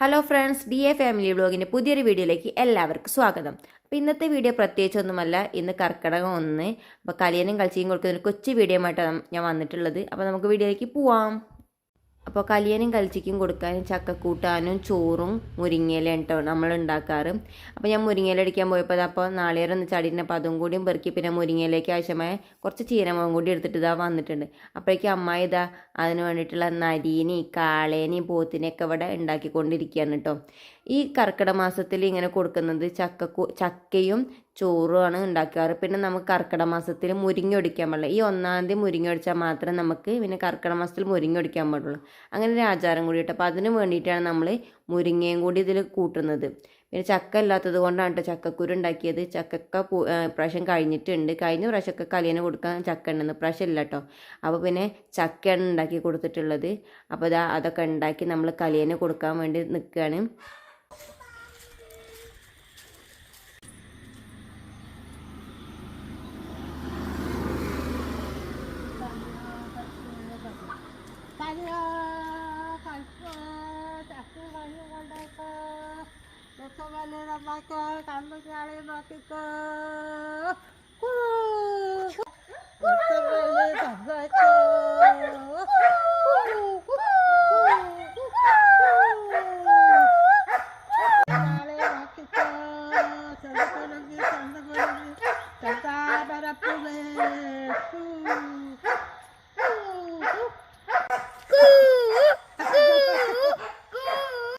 Hello friends D A family ബ്ലോഗിന്റെ പുതിയൊരു വീഡിയോയിലേക്ക് എല്ലാവർക്കും സ്വാഗതം. അപ്പോൾ ഇന്നത്തെ വീഡിയോ പ്രത്യേകിച്ചൊന്നുമല്ല ഇന്ന് കർക്കിടകം ഒന്ന്. അപ്പോൾ കലിയനും കളിച്ചിയും കൊടുക്കുന്ന ഒരു കൊച്ചു വീഡിയോ ആയിട്ടാണ് ഞാൻ വന്നിട്ടുള്ളത്. അപ്പോൾ നമുക്ക് വീഡിയോയിലേക്ക് പോവാം. അപ്പോൾ കലിയനും കളിച്ചിക്കും കൊടുക്കാനും ചക്കക്കൂട്ടാനും ചോറും മുരിങ്ങയില കേട്ടോ നമ്മൾ ഉണ്ടാക്കാറ് അപ്പോൾ ഞാൻ മുരിങ്ങയില അടിക്കാൻ പോയപ്പോൾ അപ്പോൾ നാളികേരം ഒന്ന് ചടിയിരുന്നപ്പോൾ അതും കൂടിയും പെറുക്കി പിന്നെ മുരിങ്ങയിലേക്ക് ആവശ്യമായ കുറച്ച് ചീരമുളകും കൂടി എടുത്തിട്ട് ഇതാ വന്നിട്ടുണ്ട്. അപ്പോഴേക്കും അമ്മ ഇതാ അതിന് വേണ്ടിയിട്ടുള്ള നരീനി കാളേനി പോത്തിനെയൊക്കെ ഇവിടെ ഉണ്ടാക്കിക്കൊണ്ടിരിക്കുകയാണ് കേട്ടോ ഈ കർക്കിടക മാസത്തിൽ ഇങ്ങനെ കൊടുക്കുന്നത് ചക്കക്കൂ ചക്കയും ചോറുമാണ് ഉണ്ടാക്കാറ്. പിന്നെ നമുക്ക് കർക്കിടക മാസത്തിൽ മുരിങ്ങ ഒടിക്കാൻ പാടില്ല. ഈ ഒന്നാം തീയതി മുരിങ്ങ ഒടിച്ചാൽ മാത്രമേ നമുക്ക് പിന്നെ കർക്കിടക മാസത്തിൽ മുരിങ്ങ ഒടിക്കാൻ പാടുള്ളൂ. അങ്ങനെ ഒരു ആചാരം കൂടി അപ്പോൾ അതിന് വേണ്ടിയിട്ടാണ് നമ്മൾ മുരിങ്ങയും കൂടി ഇതിൽ കൂട്ടുന്നത്. പിന്നെ ചക്ക ഇല്ലാത്തത് കൊണ്ടാണ് കേട്ടോ ചക്കക്കുരു ഉണ്ടാക്കിയത്. ചക്കക്ക പ്രാവശ്യം കഴിഞ്ഞിട്ടുണ്ട്. കഴിഞ്ഞ പ്രാവശ്യമൊക്കെ കലിയന് കൊടുക്കാൻ ചക്ക ഉണ്ടെന്ന് പ്രാവശ്യം ഇല്ല കേട്ടോ. അപ്പോൾ പിന്നെ ചക്കയാണ് ഉണ്ടാക്കി കൊടുത്തിട്ടുള്ളത്. അപ്പോൾ അതാ അതൊക്കെ ഉണ്ടാക്കി നമ്മൾ കലിയന് കൊടുക്കാൻ വേണ്ടി നിൽക്കുകയാണ്. Tata, bada, pule, pule.